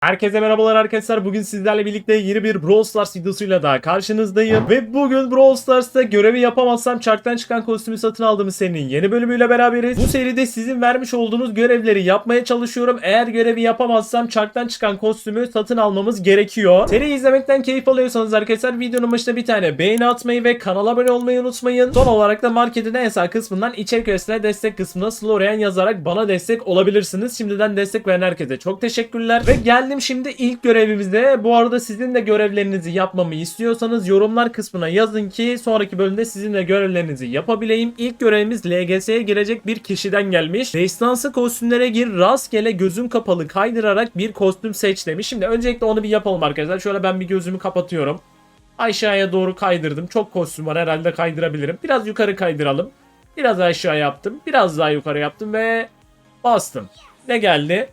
Herkese merhabalar arkadaşlar. Bugün sizlerle birlikte yeni bir Brawl Stars videosuyla daha karşınızdayım. Ve bugün Brawl Stars'ta görevi yapamazsam çarktan çıkan kostümü satın aldığımız serinin yeni bölümüyle beraberiz. Bu seride sizin vermiş olduğunuz görevleri yapmaya çalışıyorum. Eğer görevi yapamazsam çarktan çıkan kostümü satın almamız gerekiyor. Seriyi izlemekten keyif alıyorsanız arkadaşlar videonun başına bir tane beğeni atmayı ve kanala abone olmayı unutmayın. Son olarak da marketin en sağ kısmından içerik öğesine destek kısmına Slorian yazarak bana destek olabilirsiniz. Şimdiden destek veren herkese çok teşekkürler. Ve geldim şimdi ilk görevimize. Bu arada sizin de görevlerinizi yapmamı istiyorsanız yorumlar kısmına yazın ki sonraki bölümde sizin de görevlerinizi yapabileyim. İlk görevimiz LGS'ye girecek bir kişiden gelmiş. Destansı kostümlere gir rastgele gözün kapalı kaydırarak bir kostüm seç demiş. Şimdi öncelikle onu bir yapalım arkadaşlar. Şöyle ben bir gözümü kapatıyorum. Aşağıya doğru kaydırdım. Çok kostüm var herhalde kaydırabilirim. Biraz yukarı kaydıralım. Biraz aşağı yaptım. Biraz daha yukarı yaptım ve bastım. Ne geldi?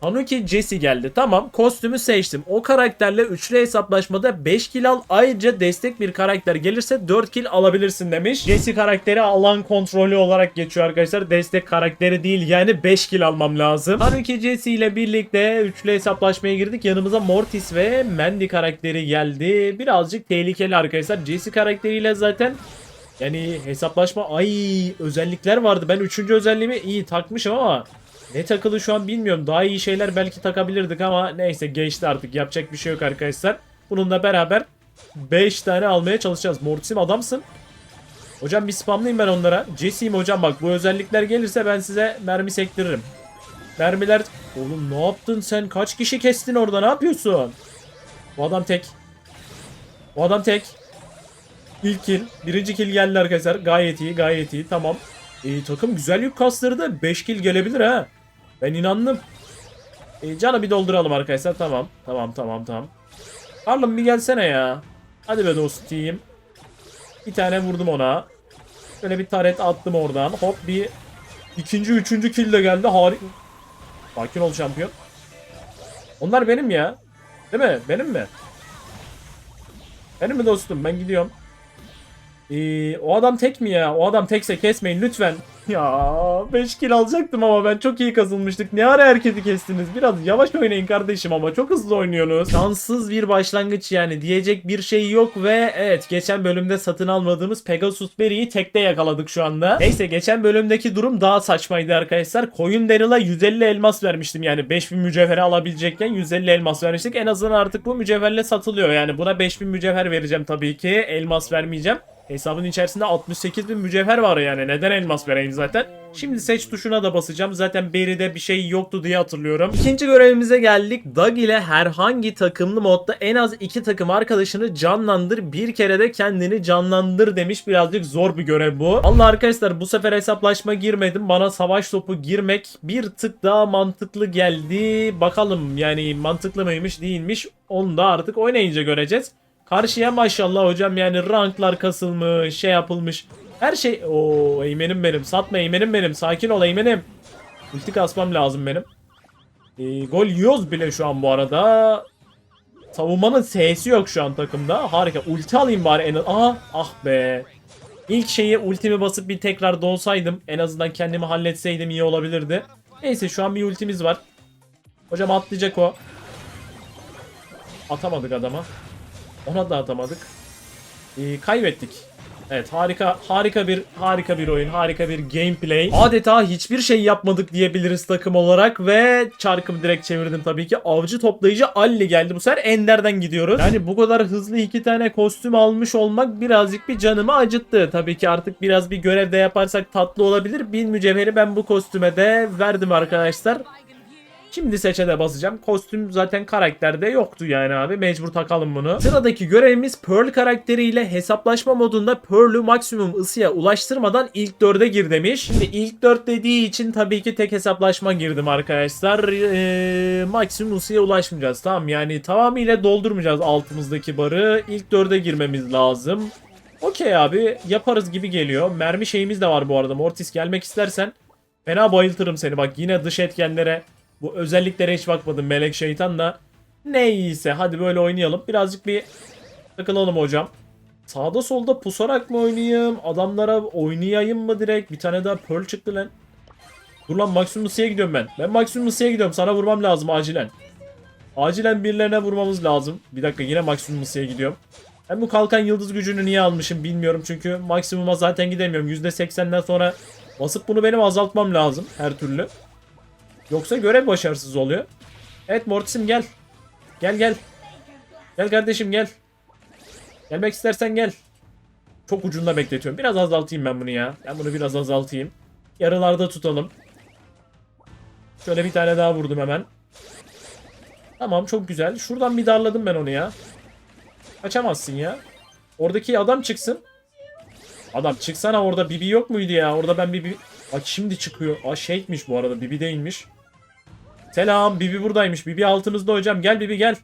Hanuki Jesse geldi. Tamam kostümü seçtim. O karakterle üçlü hesaplaşmada 5 kill al. Ayrıca destek bir karakter gelirse 4 kill alabilirsin demiş. Jesse karakteri alan kontrolü olarak geçiyor arkadaşlar. Destek karakteri değil yani 5 kill almam lazım. Hanuki Jesse ile birlikte üçlü hesaplaşmaya girdik. Yanımıza Mortis ve Mandy karakteri geldi. Birazcık tehlikeli arkadaşlar. Jesse karakteriyle zaten yani hesaplaşma ay özellikler vardı. Ben 3. özelliğimi iyi takmışım ama ne takılı şu an bilmiyorum. Daha iyi şeyler belki takabilirdik ama neyse geçti artık. Yapacak bir şey yok arkadaşlar. Bununla beraber 5 tane almaya çalışacağız. Mortis'im adamsın. Hocam bir spamlayayım ben onlara. Jesse'yim hocam bak bu özellikler gelirse ben size mermi sektiririm. Mermiler... Oğlum ne yaptın sen? Kaç kişi kestin orada? Ne yapıyorsun? Bu adam tek. Bu adam tek. İlk kill. Birinci kill geldi arkadaşlar. Gayet iyi gayet iyi. Tamam. E, takım güzel yük kastırdı. 5 kill gelebilir ha. Ben inandım. E, canı bir dolduralım arkadaşlar. Tamam. Tamam tamam tamam. Harlem bir gelsene ya. Hadi be dostum. Bir tane vurdum ona. Şöyle bir taret attım oradan. Hop bir ikinci üçüncü kill de geldi. Harika. Sakin ol şampiyon. Onlar benim ya. Değil mi? Benim mi? Benim mi dostum? Ben gidiyorum. Ee, o adam tek mi ya? O adam tekse kesmeyin lütfen. Ya 5 kill alacaktım ama ben çok iyi kazılmıştık. Ne ara herkesi kestiniz? Biraz yavaş oynayın kardeşim ama çok hızlı oynuyorsunuz. Şanssız bir başlangıç yani. Diyecek bir şey yok ve evet geçen bölümde satın almadığımız Pegasus Berry'i tekte yakaladık şu anda. Neyse geçen bölümdeki durum daha saçmaydı arkadaşlar. Koyun Daryl'a 150 elmas vermiştim yani 5000 mücevheri alabilecekken 150 elmas vermiştik. En azından artık bu mücevherle satılıyor yani buna 5000 mücevher vereceğim tabii ki. Elmas vermeyeceğim. Hesabın içerisinde 68 bin mücevher var yani. Neden elmas vereyim zaten? Şimdi seç tuşuna da basacağım. Zaten Berry'de bir şey yoktu diye hatırlıyorum. İkinci görevimize geldik. Doug ile herhangi takımlı modda en az iki takım arkadaşını canlandır. Bir kere de kendini canlandır demiş. Birazcık zor bir görev bu. Allah arkadaşlar bu sefer hesaplaşma girmedim. Bana savaş topu girmek bir tık daha mantıklı geldi. Bakalım yani mantıklı mıymış değilmiş. Onu da artık oynayınca göreceğiz. Karşıya maşallah hocam yani ranklar kasılmış, şey yapılmış. Her şey... Oo eğmenim benim. Satma eğmenim benim. Sakin ol eğmenim. Ulti kasmam lazım benim. Ee, gol yiyoruz bile şu an bu arada. Savunmanın S'si yok şu an takımda. Harika. Ulti alayım bari en Aha ah be. İlk şeyi ultimi basıp bir tekrar donsaydım. En azından kendimi halletseydim iyi olabilirdi. Neyse şu an bir ultimiz var. Hocam atlayacak o. Atamadık adama. Ona da atamadık. Ee, kaybettik. Evet harika harika bir harika bir oyun harika bir gameplay. Adeta hiçbir şey yapmadık diyebiliriz takım olarak ve çarkımı direkt çevirdim tabii ki. Avcı toplayıcı Ali geldi bu sefer Ender'den gidiyoruz. Yani bu kadar hızlı iki tane kostüm almış olmak birazcık bir canımı acıttı. Tabii ki artık biraz bir görevde yaparsak tatlı olabilir. Bin mücevheri ben bu kostüme de verdim arkadaşlar. Şimdi seçe de basacağım. Kostüm zaten karakterde yoktu yani abi. Mecbur takalım bunu. Sıradaki görevimiz Pearl karakteriyle hesaplaşma modunda Pearl'ü maksimum ısıya ulaştırmadan ilk 4'e gir demiş. Şimdi ilk 4 dediği için tabii ki tek hesaplaşma girdim arkadaşlar. Ee, maksimum ısıya ulaşmayacağız. Tamam yani tamamıyla doldurmayacağız altımızdaki barı. İlk 4'e girmemiz lazım. Okey abi yaparız gibi geliyor. Mermi şeyimiz de var bu arada. Mortis gelmek istersen fena bayıltırım seni. Bak yine dış etkenlere bu özelliklere hiç bakmadım melek şeytan da. Neyse hadi böyle oynayalım. Birazcık bir takılalım hocam. Sağda solda pusarak mı oynayayım? Adamlara oynayayım mı direkt? Bir tane daha pearl çıktı lan. Dur lan maksimum ısıya gidiyorum ben. Ben maksimum ısıya gidiyorum. Sana vurmam lazım acilen. Acilen birilerine vurmamız lazım. Bir dakika yine maksimum ısıya gidiyorum. Ben bu kalkan yıldız gücünü niye almışım bilmiyorum. Çünkü maksimuma zaten gidemiyorum. %80'den sonra basıp bunu benim azaltmam lazım her türlü. Yoksa görev başarısız oluyor. Evet Mortis'im gel. Gel gel. Gel kardeşim gel. Gelmek istersen gel. Çok ucunda bekletiyorum. Biraz azaltayım ben bunu ya. Ben bunu biraz azaltayım. Yarılarda tutalım. Şöyle bir tane daha vurdum hemen. Tamam çok güzel. Şuradan bir darladım ben onu ya. Kaçamazsın ya. Oradaki adam çıksın. Adam çıksana orada Bibi yok muydu ya? Orada ben Bibi... Bak şimdi çıkıyor. Aa şeymiş bu arada Bibi değilmiş. Selam Bibi buradaymış. Bibi altımızda hocam. Gel Bibi gel.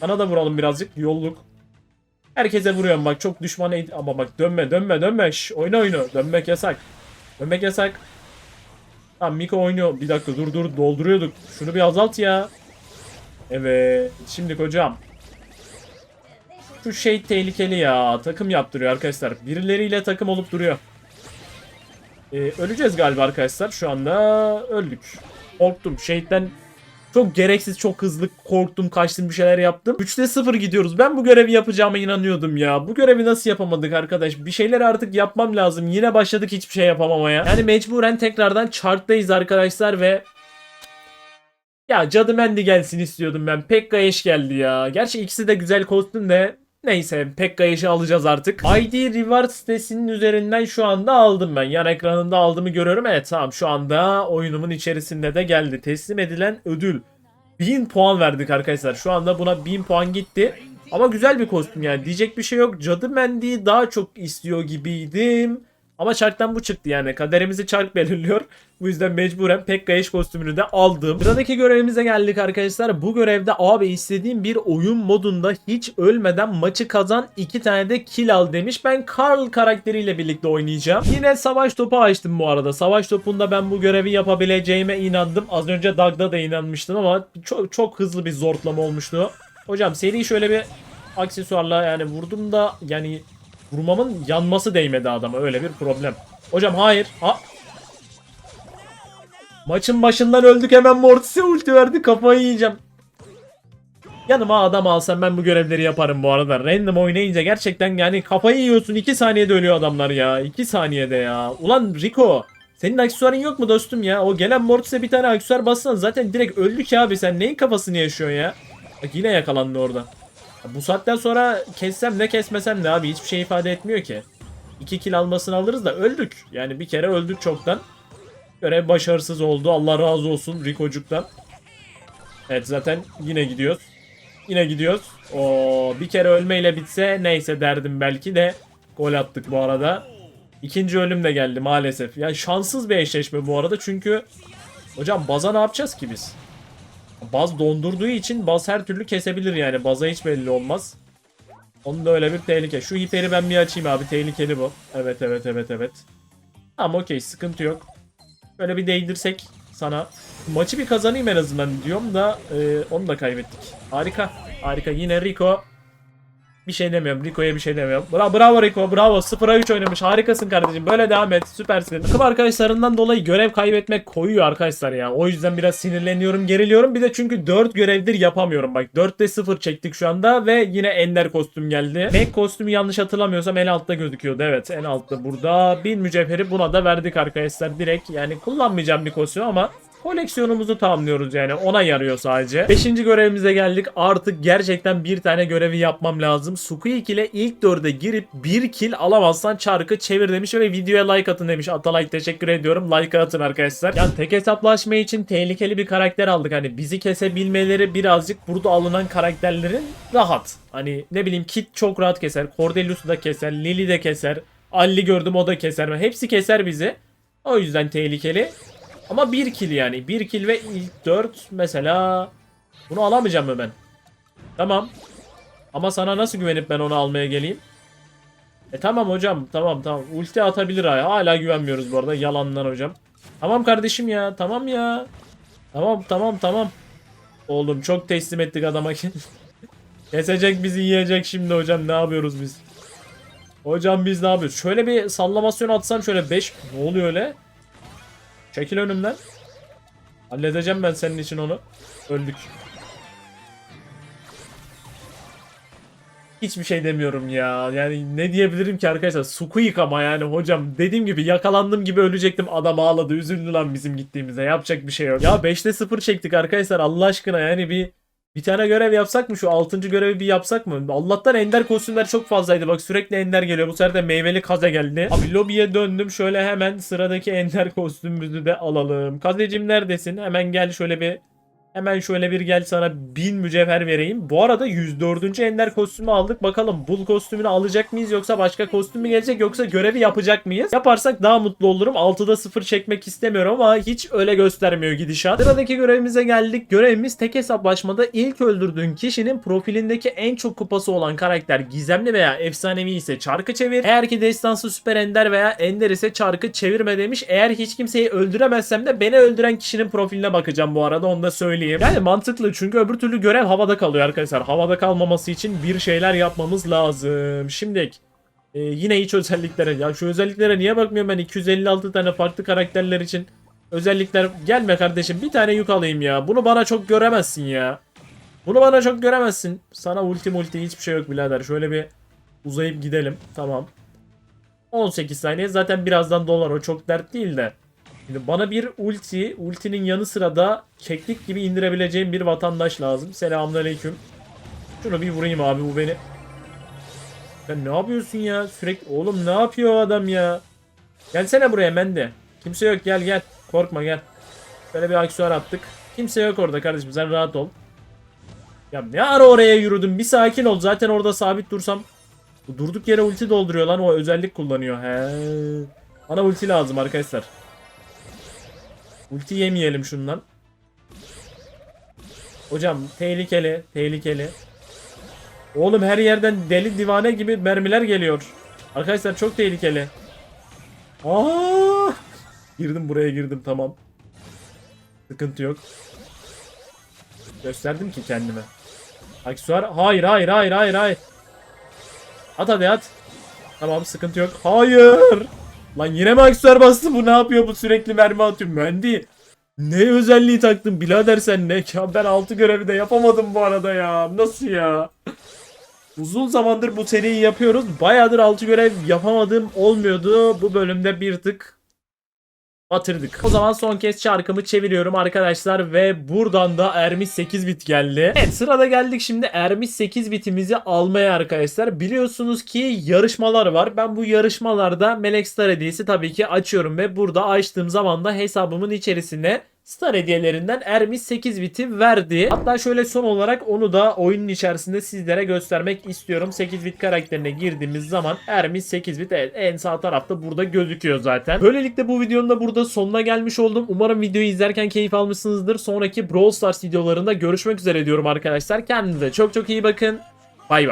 Sana da vuralım birazcık. Yolluk. Herkese vuruyorum bak çok düşman ama bak dönme dönme dönme Şş, oyna oyunu dönmek yasak. Dönmek yasak. Tamam Miko oynuyor. Bir dakika dur dur dolduruyorduk. Şunu bir azalt ya. Evet. Şimdi hocam. Şu şey tehlikeli ya. Takım yaptırıyor arkadaşlar. Birileriyle takım olup duruyor. Ee, öleceğiz galiba arkadaşlar. Şu anda öldük. Korktum. Şehitten çok gereksiz, çok hızlı korktum, kaçtım bir şeyler yaptım. 3'te 0 gidiyoruz. Ben bu görevi yapacağıma inanıyordum ya. Bu görevi nasıl yapamadık arkadaş? Bir şeyler artık yapmam lazım. Yine başladık hiçbir şey yapamamaya. Yani mecburen tekrardan chart'tayız arkadaşlar ve ya Cadı Mendi gelsin istiyordum ben. Pekka Eş geldi ya. Gerçi ikisi de güzel kostüm de Neyse Pekka Eş'i alacağız artık. ID Reward sitesinin üzerinden şu anda aldım ben. Yan ekranında aldığımı görüyorum. Evet tamam şu anda oyunumun içerisinde de geldi. Teslim edilen ödül. 1000 puan verdik arkadaşlar. Şu anda buna 1000 puan gitti. Ama güzel bir kostüm yani. Diyecek bir şey yok. Cadı Mendi'yi daha çok istiyor gibiydim. Ama çarktan bu çıktı yani. Kaderimizi çark belirliyor. Bu yüzden mecburen Pekka Eş kostümünü de aldım. Sıradaki görevimize geldik arkadaşlar. Bu görevde abi istediğim bir oyun modunda hiç ölmeden maçı kazan iki tane de kill al demiş. Ben Carl karakteriyle birlikte oynayacağım. Yine savaş topu açtım bu arada. Savaş topunda ben bu görevi yapabileceğime inandım. Az önce Dag'da da inanmıştım ama çok, çok hızlı bir zortlama olmuştu. Hocam seri şöyle bir aksesuarla yani vurdum da yani vurmamın yanması değmedi adama. Öyle bir problem. Hocam hayır. Ha. Maçın başından öldük hemen Mortis'e ulti verdi. Kafayı yiyeceğim. Yanıma adam alsam ben bu görevleri yaparım bu arada. Random oynayınca gerçekten yani kafayı yiyorsun. 2 saniyede ölüyor adamlar ya. 2 saniyede ya. Ulan Rico. Senin aksesuarın yok mu dostum ya? O gelen Mortis'e bir tane aksesuar bassan zaten direkt öldük abi. Sen neyin kafasını yaşıyorsun ya? Bak yine yakalandı orada. Bu saatten sonra kessem ne kesmesem de abi hiçbir şey ifade etmiyor ki. 2 kill almasını alırız da öldük. Yani bir kere öldük çoktan. Görev başarısız oldu. Allah razı olsun Rico'cuktan. Evet zaten yine gidiyoruz. Yine gidiyoruz. O bir kere ölmeyle bitse neyse derdim belki de gol attık bu arada. İkinci ölüm de geldi maalesef. Yani şanssız bir eşleşme bu arada çünkü hocam baza ne yapacağız ki biz? Baz dondurduğu için baz her türlü kesebilir yani. Baza hiç belli olmaz. Onun da öyle bir tehlike. Şu hiperi ben bir açayım abi. Tehlikeli bu. Evet evet evet evet. Tamam okey sıkıntı yok. Böyle bir değdirsek sana. Maçı bir kazanayım en azından diyorum da e, onu da kaybettik. Harika. Harika. Yine Rico. Bir şey demiyorum. Rico'ya bir şey demiyorum. Bra bravo Rico. Bravo. 0'a 3 oynamış. Harikasın kardeşim. Böyle devam et. Süpersin. Takım arkadaşlarından dolayı görev kaybetmek koyuyor arkadaşlar ya. O yüzden biraz sinirleniyorum, geriliyorum. Bir de çünkü 4 görevdir yapamıyorum. Bak 4'te 0 çektik şu anda ve yine Ender kostüm geldi. Mac kostümü yanlış hatırlamıyorsam en altta gözüküyordu. Evet en altta burada. Bir mücevheri buna da verdik arkadaşlar direkt. Yani kullanmayacağım bir kostüm ama koleksiyonumuzu tamamlıyoruz yani ona yarıyor sadece. Beşinci görevimize geldik. Artık gerçekten bir tane görevi yapmam lazım. Squeak ile ilk dörde girip bir kill alamazsan çarkı çevir demiş ve videoya like atın demiş. Atalay teşekkür ediyorum. Like atın arkadaşlar. Yani tek hesaplaşma için tehlikeli bir karakter aldık. Hani bizi kesebilmeleri birazcık burada alınan karakterlerin rahat. Hani ne bileyim Kit çok rahat keser. Cordelius da keser. Lily de keser. Alli gördüm o da keser. Hepsi keser bizi. O yüzden tehlikeli. Ama bir kill yani. Bir kill ve ilk 4 mesela bunu alamayacağım mı ben? Tamam. Ama sana nasıl güvenip ben onu almaya geleyim? E tamam hocam tamam tamam. Ulti atabilir ha. Hala güvenmiyoruz bu arada yalandan hocam. Tamam kardeşim ya tamam ya. Tamam tamam tamam. Oğlum çok teslim ettik adama. Kesecek bizi yiyecek şimdi hocam ne yapıyoruz biz? Hocam biz ne yapıyoruz? Şöyle bir sallamasyon atsam şöyle 5 ne oluyor öyle? Çekil önümden. Halledeceğim ben senin için onu. Öldük. Hiçbir şey demiyorum ya. Yani ne diyebilirim ki arkadaşlar? Suku yıkama yani hocam. Dediğim gibi yakalandım gibi ölecektim. Adam ağladı. Üzüldü lan bizim gittiğimize. Yapacak bir şey yok. Ya 5'te 0 çektik arkadaşlar. Allah aşkına yani bir bir tane görev yapsak mı? Şu 6. görevi bir yapsak mı? Allah'tan ender kostümler çok fazlaydı. Bak sürekli ender geliyor. Bu sefer de meyveli kaze geldi. Abi lobiye döndüm. Şöyle hemen sıradaki ender kostümümüzü de alalım. Kazecim neredesin? Hemen gel şöyle bir Hemen şöyle bir gel sana 1000 mücevher vereyim. Bu arada 104. ender kostümü aldık. Bakalım bul kostümünü alacak mıyız yoksa başka kostüm mü gelecek yoksa görevi yapacak mıyız? Yaparsak daha mutlu olurum. 6'da 0 çekmek istemiyorum ama hiç öyle göstermiyor gidişat. Sıradaki görevimize geldik. Görevimiz tek hesaplaşmada ilk öldürdüğün kişinin profilindeki en çok kupası olan karakter gizemli veya efsanevi ise çarkı çevir. Eğer ki destansı süper ender veya ender ise çarkı çevirme demiş. Eğer hiç kimseyi öldüremezsem de beni öldüren kişinin profiline bakacağım bu arada onu da söyleyeyim. Yani mantıklı çünkü öbür türlü görev havada kalıyor arkadaşlar. Havada kalmaması için bir şeyler yapmamız lazım. Şimdi e, yine hiç özelliklere ya şu özelliklere niye bakmıyorum ben 256 tane farklı karakterler için özellikler gelme kardeşim bir tane yük alayım ya. Bunu bana çok göremezsin ya. Bunu bana çok göremezsin. Sana ulti multi hiçbir şey yok birader. Şöyle bir uzayıp gidelim. Tamam. 18 saniye zaten birazdan dolar o çok dert değil de. Şimdi bana bir ulti, ultinin yanı sıra da keklik gibi indirebileceğim bir vatandaş lazım. Selamünaleyküm. Şunu bir vurayım abi bu beni. Sen ne yapıyorsun ya? Sürekli oğlum ne yapıyor adam ya? Gelsene buraya Mendi. Kimse yok gel gel. Korkma gel. Böyle bir aksesuar attık. Kimse yok orada kardeşim sen rahat ol. Ya ne ara oraya yürüdüm? Bir sakin ol. Zaten orada sabit dursam. Durduk yere ulti dolduruyor lan. O özellik kullanıyor. He. Bana ulti lazım arkadaşlar. Ulti yemeyelim şundan. Hocam tehlikeli, tehlikeli. Oğlum her yerden deli divane gibi mermiler geliyor. Arkadaşlar çok tehlikeli. Aa! Girdim buraya girdim tamam. Sıkıntı yok. Gösterdim ki kendime. Aksesuar. Hayır hayır hayır hayır hayır. At hadi at. Tamam sıkıntı yok. Hayır. Lan yine aksesuar bastı bu ne yapıyor bu sürekli mermi atıyor. Mendi. Ne özelliği taktın birader sen ne? Ya ben 6 görevi de yapamadım bu arada ya. Nasıl ya? Uzun zamandır bu seriyi yapıyoruz. Bayağıdır 6 görev yapamadığım olmuyordu. Bu bölümde bir tık batırdık. O zaman son kez çarkımı çeviriyorum arkadaşlar ve buradan da Ermiş 8 bit geldi. Evet sırada geldik şimdi Ermiş 8 bitimizi almaya arkadaşlar. Biliyorsunuz ki yarışmalar var. Ben bu yarışmalarda Melek Star hediyesi tabii ki açıyorum ve burada açtığım zaman da hesabımın içerisine Star hediyelerinden Ermiş 8 biti verdi. Hatta şöyle son olarak onu da oyunun içerisinde sizlere göstermek istiyorum. 8 bit karakterine girdiğimiz zaman Ermiş 8 bit evet, en sağ tarafta burada gözüküyor zaten. Böylelikle bu videonun da burada sonuna gelmiş oldum. Umarım videoyu izlerken keyif almışsınızdır. Sonraki Brawl Stars videolarında görüşmek üzere diyorum arkadaşlar. Kendinize çok çok iyi bakın. Bay bay.